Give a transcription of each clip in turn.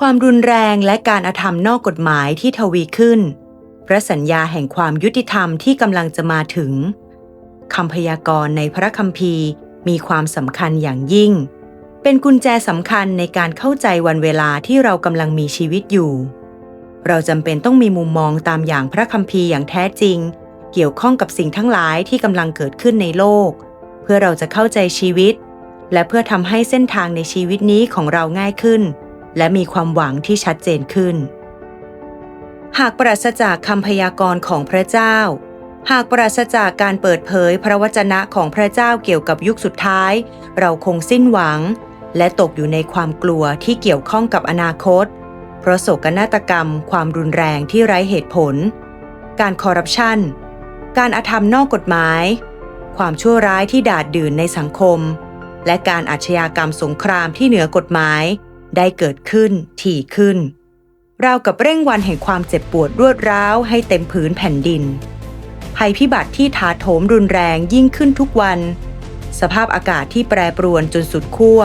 ความรุนแรงและการอาธรรมนอกกฎหมายที่ทวีขึ้น พระสัญญาแห่งความยุติธรรมที่กำลังจะมาถึงคำพยากรณ์ในพระคัมภีร์มีความสำคัญอย่างยิ่ง เป็นกุญแจสำคัญในการเข้าใจวันเวลาที่เรากำลังมีชีวิตอยู่ เราจำเป็นต้องมีมุมมองตามอย่างพระคัมภีร์อย่างแท้จริง เกี่ยวข้องกับสิ่งทั้งหลายที่กำลังเกิดขึ้นในโลก เพื่อเราจะเข้าใจชีวิต และเพื่อทำให้เส้นทางในชีวิตนี้ของเราง่ายขึ้น และมีความหวังที่ชัดเจนขึ้น หากปราศจากคำพยากรณ์ของพระเจ้า หากปราศจากการเปิดเผยพระวจนะของพระเจ้าเกี่ยวกับยุคสุดท้าย เราคงสิ้นหวัง และตกอยู่ในความกลัวที่เกี่ยวข้องกับอนาคต เพราะโศกนาฏกรรม ความรุนแรงที่ไร้เหตุผล การคอร์รัปชันการอาธรรมนอกกฎหมาย ความชั่วร้ายที่ดาดดื่นในสังคม และการอาชญากรรมสงครามที่เหนือกฎหมาย ได้เกิดขึ้นถี่ขึ้น ราวกับเร่งวันแห่งความเจ็บปวดรวดร้าวให้เต็มผืนแผ่นดิน ภัยพิบัติที่ถาโถมรุนแรงยิ่งขึ้นทุกวัน สภาพอากาศที่แปรปรวนจนสุดขั้ว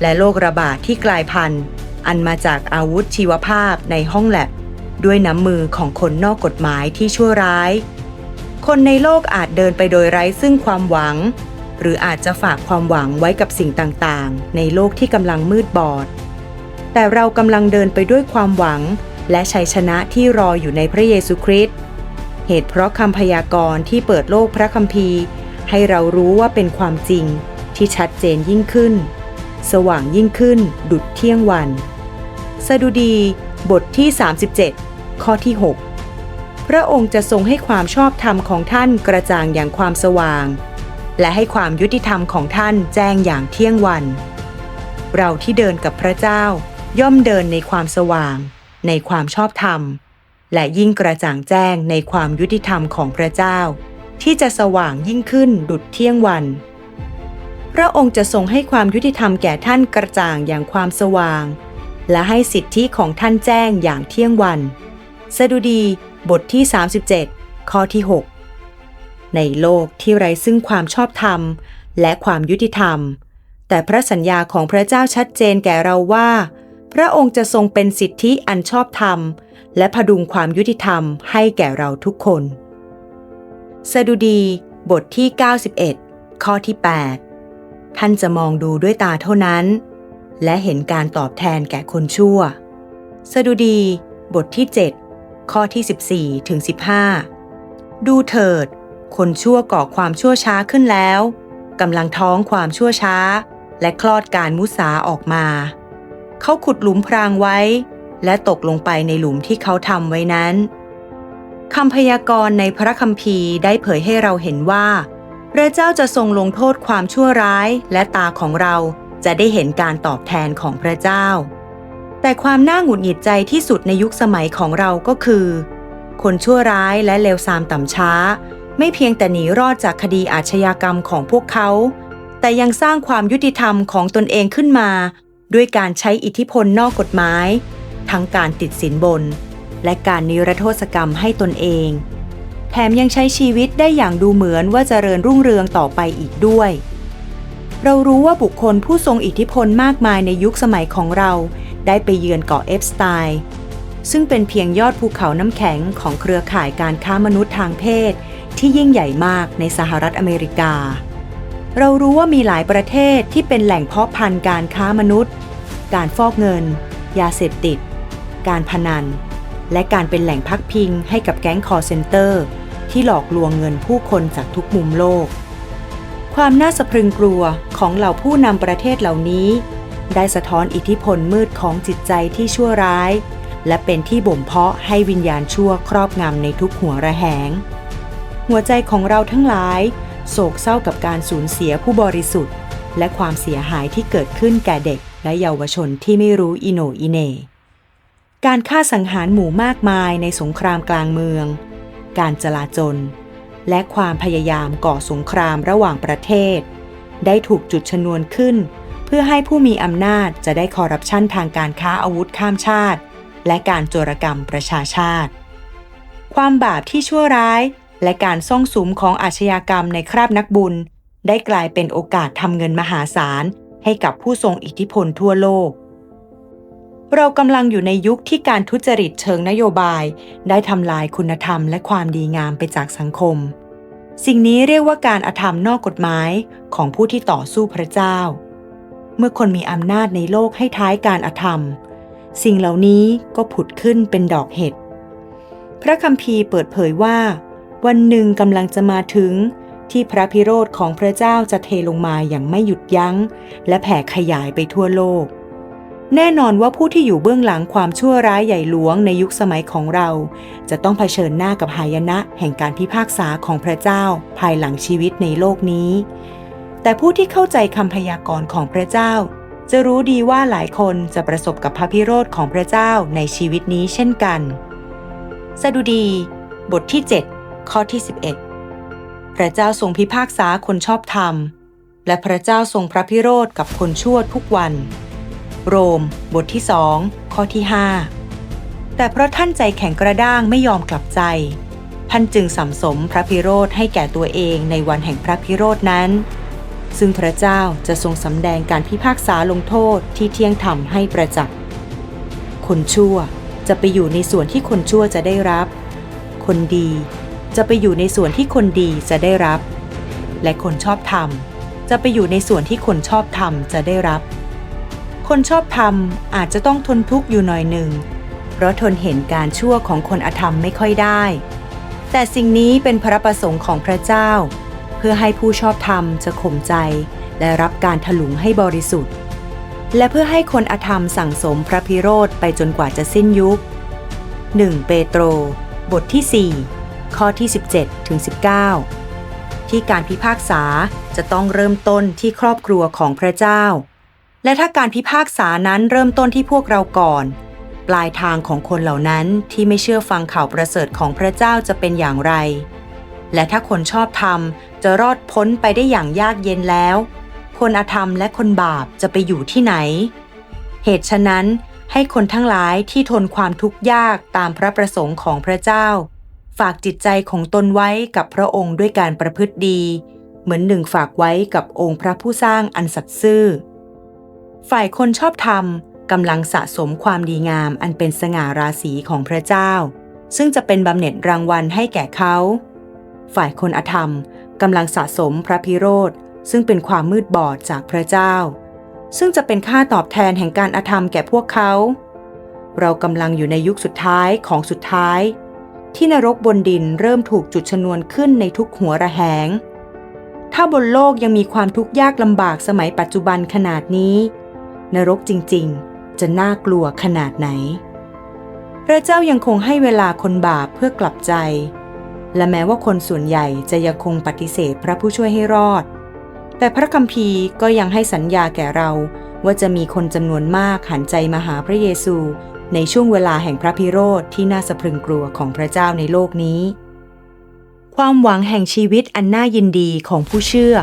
และโรคระบาดทที่กลายพันธุ์ อันมาจากอาวุธชีวภาพในห้องแลบ ด้วยน้ำมือของคนนอกกฎหมายที่ชั่วร้าย คนในโลกอาจเดินไปโดยไร้ซึ่งความหวัง หรืออาจจะฝากความหวังไว้กับสิ่งต่างๆ ในโลกที่กำลังมืดบอด แต่เรากำลังเดินไปด้วยความหวัง และชัยชนะที่รออยู่ในพระเยซูคริสต์เหตุเพราะคำพยากรณ์ที่เปิดโลกพระคัมภีร์ ให้เรารู้ว่าเป็นความจริงที่ชัดเจนยิ่งขึ้น สว่างยิ่งขึ้น ดุดเที่ยงวัน สดุดี บทที่ 37 ข้อที่ 6 พระองค์จะทรงให้ความชอบธรรมของท่านกระจ่างอย่างความสว่าง และให้ความยุติธรรมของท่านแจ้งอย่างเที่ยงวัน เราที่เดินกับพระเจ้า ย่อมเดินในความสว่าง ในความชอบธรรม และยิ่งกระจ่างแจ้งในความยุติธรรมของพระเจ้า ที่จะสว่างยิ่งขึ้นดุดเที่ยงวัน พระองค์จะทรงให้ความยุติธรรมแก่ท่านกระจ่างอย่างความสว่าง และให้สิทธิของท่านแจ้งอย่างเที่ยงวัน สดุดีบทที่ 37 ข้อที่ 6 ในโลกที่ไร้ซึ่งความชอบธรรม และความยุติธรรม แต่พระสัญญาของพระเจ้าชัดเจนแก่เราว่า พระองค์จะทรงเป็นสิทธิอันชอบธรรม และพดุงความยุติธรรมให้แก่เราทุกคน สดุดี บทที่ 91 ข้อที่ 8 ท่านจะมองดูด้วยตาเท่านั้น และเห็นการตอบแทนแก่คนชั่ว สดุดี บทที่ 7 ข้อที่ 14 ถึง 15 ดูเถิด คนชั่วก่อความชั่วช้าขึ้นแล้วกำลังท้องความชั่วช้า และคลอดการมุสาออกมา เขาขุดหลุมพรางไว้ และตกลงไปในหลุมที่เขาทำไว้นั้นคำพยากรณ์ในพระคัมภีร์ได้เผยให้เราเห็นว่าพระเจ้าจะทรงลงโทษความชั่วร้ายและตาของเราจะได้เห็นการตอบแทนของพระเจ้า แต่ความน่าหงุดหงิดใจที่สุดในยุคสมัยของเราก็คือ คนชั่วร้ายและเลวทรามต่ำช้า ไม่เพียงแต่หนีรอดจากคดีอาชญากรรมของพวกเขา แต่ยังสร้างความยุติธรรมของตนเองขึ้นมา ด้วยการใช้อิทธิพลนอกกฎหมาย ทั้งการติดสินบน และการนิรโทษกรรมให้ตนเอง แถมยังใช้ชีวิตได้อย่างดูเหมือนว่าจเจริญรุ่งเรืองต่อไปอีกด้วย เรารู้ว่าบุคคลผู้ทรงอิทธิพลมากมายในยุคสมัยของเรา ได้ไปเยือนเกาะเอฟสไตน์ซึ่งเป็นเพียงยอดภูเขาน้ำแข็งของเครือข่ายการค้ามนุษย์ทางเพศ ที่ยิ่งใหญ่มากในสหรัฐอเมริกา เรารู้ว่ามีหลายประเทศที่เป็นแหล่งเพาะพันธุ์การค้ามนุษย์ การฟอกเงิน ยาเสพติด การพนัน และการเป็นแหล่งพักพิงให้กับแก๊งคอร์เซนเตอร์ ที่หลอกลวงเงินผู้คนจากทุกมุมโลก ความน่าสะพรึงกลัวของเหล่าผู้นำประเทศเหล่านี้ ได้สะท้อนอิทธิพลมืดของจิตใจที่ชั่วร้าย และเป็นที่บ่มเพาะให้วิญญาณชั่วครอบงำในทุกหัวระแหง หัวใจของเราทั้งหลาย โศกเศร้ากับการสูญเสียผู้บริสุทธิ์ และความเสียหายที่เกิดขึ้นแก่เด็กและเยาวชนที่ไม่รู้อิโนอิเน การฆ่าสังหารหมู่มากมายในสงครามกลางเมือง การจลาจล และความพยายามก่อสงครามระหว่างประเทศ ได้ถูกจุดชนวนขึ้น เพื่อให้ผู้มีอำนาจจะได้คอร์รัปชันทางการค้าอาวุธข้ามชาติ และการโจรกรรมประชาชาติ ความบาปที่ชั่วร้ายและการซ่องสุมของอาชญากรรมในคราบนักบุญ ได้กลายเป็นโอกาสทำเงินมหาศาล ให้กับผู้ทรงอิทธิพลทั่วโลก เรากำลังอยู่ในยุคที่การทุจริตเชิงนโยบาย ได้ทำลายคุณธรรมและความดีงามไปจากสังคม สิ่งนี้เรียกว่าการอาธรรมนอกกฎหมายของผู้ที่ต่อสู้พระเจ้า เมื่อคนมีอำนาจในโลกให้ท้ายการอาธรรม สิ่งเหล่านี้ก็ผุดขึ้นเป็นดอกเห็ดพระคัมภีร์เปิดเผยว่า วันหนึ่งกำลังจะมาถึง ที่พระพิโรธของพระเจ้าจะเทลงมาอย่างไม่หยุดยัง้ง และแผ่ขยายไปทั่วโลก แน่นอนว่าผู้ที่อยู่เบื้องหลังความชั่วร้ายใหญ่หลวงในยุคสมัยของเรา จะต้องเผชิญหน้ากับหายนะแห่งการพิพากษาของพระเจ้าภายหลังชีวิตในโลกนี้ แต่ผู้ที่เข้าใจคำพยากรณ์ของพระเจ้า จะรู้ดีว่าหลายคนจะประสบกับพระพิโรธของพระเจ้าในชีวิตนี้เช่นกันสดุดี บทที่ 7 ข้อที่ 11 พระเจ้าทรงพิพากษาคนชอบธรรม และพระเจ้าทรงพระพิโรธกับคนชั่วทุกวัน โรม บทที่สองข้อที่5แต่เพราะท่านใจแข็งกระด้างไม่ยอมกลับใจ ท่านจึงสัมสมพระพิโรธให้แก่ตัวเองในวันแห่งพระพิโรธนั้น ซึ่งพระเจ้าจะทรงสำแดงการพิพากษาลงโทษที่เที่ยงธรรมให้ประจักษ์คนชั่วจะไปอยู่ในส่วนที่คนชั่วจะได้รับ คนดี จะไปอยู่ในส่วนที่คนดีจะได้รับ และคนชอบธรรมจะไปอยู่ในส่วนที่คนชอบธรรมจะได้รับ คนชอบธรรมอาจจะต้องทนทุกข์อยู่หน่อยหนึ่ง เพราะทนเห็นการชั่วของคนอธรรมไม่ค่อยได้ แต่สิ่งนี้เป็นพระประสงค์ของพระเจ้า เพื่อให้ผู้ชอบธรรมจะข่มใจ และรับการถลุงให้บริสุทธิ์ และเพื่อให้คนอธรรมสั่งสมพระพิโรธไปจนกว่าจะสิ้นยุค 1 เปโตร บทที่ 4 ข้อที่ 17ถึง19 ที่การพิพากษาจะต้องเริ่มต้นที่ครอบครัวของพระเจ้า และถ้าการพิพากษานั้นเริ่มต้นที่พวกเราก่อน ปลายทางของคนเหล่านั้นที่ไม่เชื่อฟังข่าวประเสริฐของพระเจ้าจะเป็นอย่างไร และถ้าคนชอบธรรมจะรอดพ้นไปได้อย่างยากเย็นแล้ว คนอธรรมและคนบาปจะไปอยู่ที่ไหน เหตุฉะนั้นให้คนทั้งหลายที่ทนความทุกข์ยากตามพระประสงค์ของพระเจ้า ฝากจิตใจของตนไว้กับพระองค์ด้วยการประพฤติดี เหมือนหนึ่งฝากไว้กับองค์พระผู้สร้างอันสัตย์ซื่อ ฝ่ายคนชอบธรรมกำลังสะสมความดีงามอันเป็นสง่าราศีของพระเจ้า ซึ่งจะเป็นบำเหน็จรางวัลให้แก่เขา ฝ่ายคนอธรรมกำลังสะสมพระพิโรธ ซึ่งเป็นความมืดบอดจากพระเจ้า ซึ่งจะเป็นค่าตอบแทนแห่งการอธรรมแก่พวกเขา เรากำลังอยู่ในยุคสุดท้ายของสุดท้าย ที่นรกบนดินเริ่มถูกจุดชนวนขึ้นในทุกหัวระแหง ถ้าบนโลกยังมีความทุกข์ยากลำบากสมัยปัจจุบันขนาดนี้ นรกจริงๆ จะน่ากลัวขนาดไหน พระเจ้ายังคงให้เวลาคนบาปเพื่อกลับใจ และแม้ว่าคนส่วนใหญ่จะยังคงปฏิเสธพระผู้ช่วยให้รอด แต่พระคัมภีร์ก็ยังให้สัญญาแก่เราว่าจะมีคนจำนวนมากหันใจมาหาพระเยซู ในช่วงเวลาแห่งพระพิโรธที่น่าสะพรึงกลัวของพระเจ้าในโลกนี้ ความหวังแห่งชีวิตอันน่ายินดีของผู้เชื่อ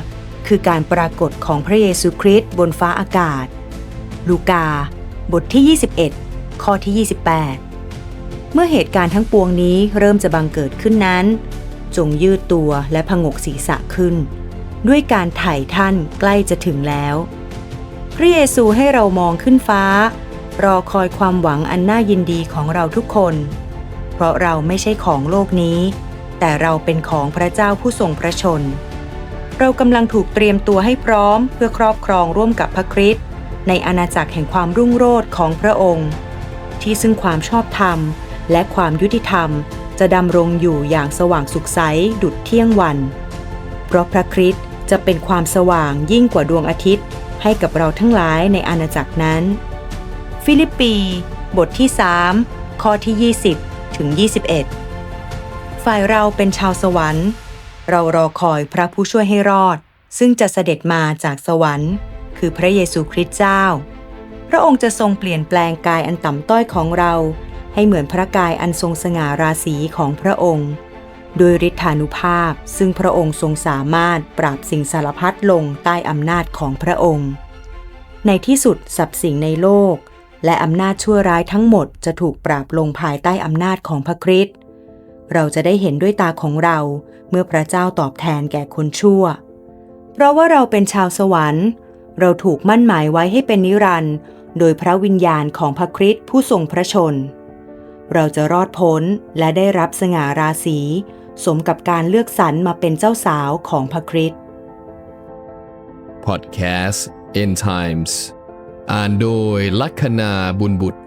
คือการปรากฏของพระเยซูคริสต์บนฟ้าอากาศ ลูกา บทที่ 21 ข้อที่ 28 เมื่อเหตุการณ์ทั้งปวงนี้เริ่มจะบังเกิดขึ้นนั้น จงยืดตัวและพงกศีรษะขึ้น ด้วยการไถ่ท่านใกล้จะถึงแล้ว พระเยซูให้เรามองขึ้นฟ้า รอคอยความหวังอันน่ายินดีของเราทุกคน เพราะเราไม่ใช่ของโลกนี้ แต่เราเป็นของพระเจ้าผู้ทรงพระชน เรากำลังถูกเตรียมตัวให้พร้อมเพื่อครอบครองร่วมกับพระคริสต์ในอาณาจักรแห่งความรุ่งโรจน์ของพระองค์ ที่ซึ่งความชอบธรรมและความยุติธรรมจะดำรงอยู่อย่างสว่างสุขใสดุจเที่ยงวัน เพราะพระคริสต์จะเป็นความสว่างยิ่งกว่าดวงอาทิตย์ ให้กับเราทั้งหลายในอาณาจักรนั้น ฟิลิปปี บทที่ 3 ข้อที่ 20 ถึง 21 ฝ่ายเราเป็นชาวสวรรค์ เรารอคอยพระผู้ช่วยให้รอด ซึ่งจะเสด็จมาจากสวรรค์ คือพระเยซูคริสต์เจ้า พระองค์จะทรงเปลี่ยนแปลงกายอันต่ำต้อยของเรา ให้เหมือนพระกายอันทรงสง่าราศีของพระองค์โดยฤทธานุภาพซึ่งพระองค์ทรงสามารถปราบสิ่งสารพัดลงใต้อำนาจของพระองค์ ในที่สุดสรรพสิ่งในโลก และอำนาจชั่วร้ายทั้งหมดจะถูกปราบลงภายใต้อำนาจของพระคริสต์เราจะได้เห็นด้วยตาของเราเมื่อพระเจ้าตอบแทนแก่คนชั่ว เพราะว่าเราเป็นชาวสวรรค์ เราถูกมั่นหมายไว้ให้เป็นนิรันด์โดยพระวิญญาณของพระคริสต์ผู้ทรงพระชน เราจะรอดพ้นและได้รับสง่าราศีสมกับการเลือกสรรมาเป็นเจ้าสาวของพระคริสต์ Podcast in Times อ่านโดยลัคนาบุญบุตร